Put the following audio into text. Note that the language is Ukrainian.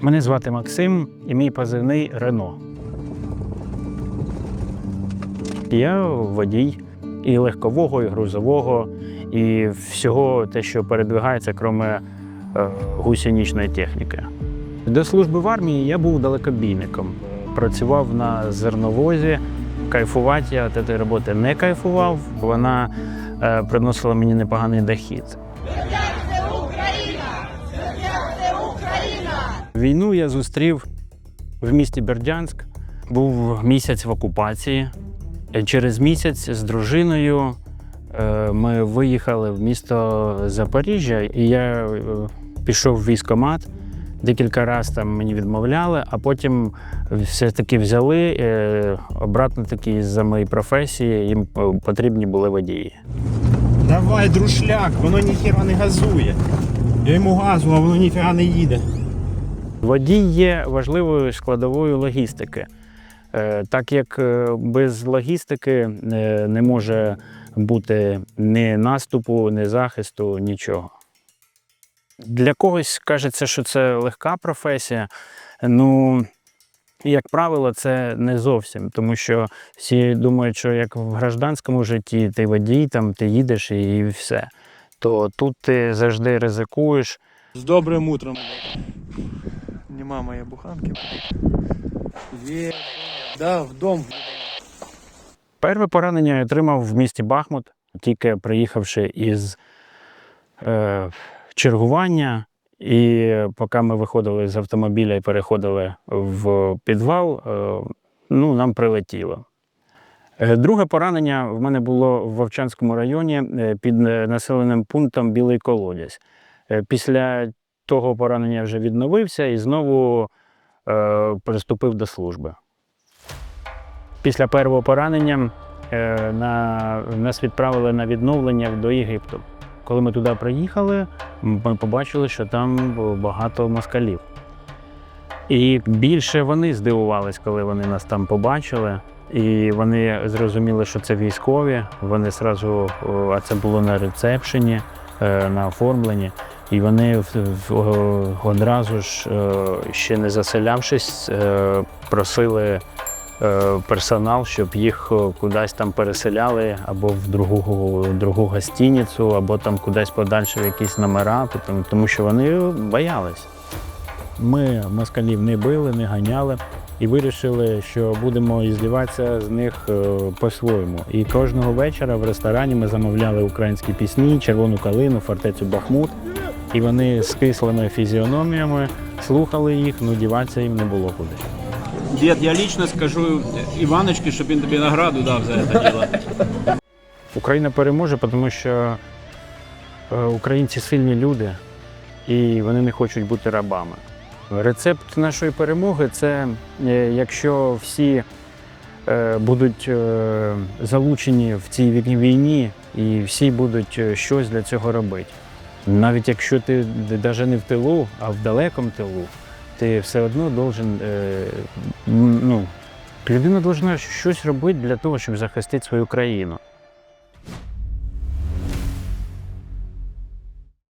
Мене звати Максим і мій позивний Рено. Я водій і легкового, і грузового, і всього те, що передвигається, крім е, гусеничної техніки. До служби в армії я був далекобійником. Працював на зерновозі. Кайфувати я від роботи не кайфував. Вона е, приносила мені непоганий дохід. Війну я зустрів в місті Бердянськ. Був місяць в окупації. Е, Через місяць з дружиною е, ми виїхали в місто Запоріжжя, і я е, пішов в військкомат. Декілька разів там мені відмовляли, а потім все-таки взяли обратно таки за моєї професії, їм потрібні були водії. Давай, друшляк, воно ніхіра не газує. Я йому газу, а воно ніфіга не їде. Водій є важливою складовою логістики, Е, так як е, без логістики е, не може бути ні наступу, ні захисту, нічого. Для когось кажеться, що це легка професія. Ну, як правило, це не зовсім, тому що всі думають, що як в гражданському житті ти водій, там ти їдеш і все. То тут ти завжди ризикуєш, З добрим утром. Нема моєї буханки. Є. Да, в дом. Перше поранення я отримав в місті Бахмут, тільки приїхавши із е, чергування. І поки ми виходили з автомобіля і переходили в підвал, е, ну, нам прилетіло. Е, Друге поранення в мене було в Вовчанському районі е, під е, населеним пунктом Білий Колодязь. Після того поранення вже відновився і знову е, приступив до служби. Після першого поранення е, на, нас відправили на відновлення до Єгипту. Коли ми туди приїхали, ми побачили, що там багато москалів. І більше вони здивувались, коли вони нас там побачили. І вони зрозуміли, що це військові. Вони зразу, а це було на рецепшені, е, на оформленні. І вони одразу ж, е, ще не заселявшись, е, просили е, персонал, щоб їх кудись там переселяли або в другу, другу гостиницю, або там кудись подальше в якісь номера, тому, тому що вони боялись. Ми москалів не били, не ганяли і вирішили, що будемо іздіватися з них по-своєму. І кожного вечора в ресторані ми замовляли українські пісні, червону калину, фортецю Бахмут. І вони з кислими фізіономіями слухали їх, ну діватися їм не було куди. Дед, я лично скажу Іваночки, щоб він тобі награду дав за це діло. Україна переможе, тому що е, українці сильні люди і вони не хочуть бути рабами. Рецепт нашої перемоги це е, якщо всі е, будуть залучені в цій війні і всі будуть щось для цього робити. Навіть якщо ти навіть не в тилу, а в далекому тилу, ти все одно должен, е, ну, людина повинна щось робити для того, щоб захистити свою країну.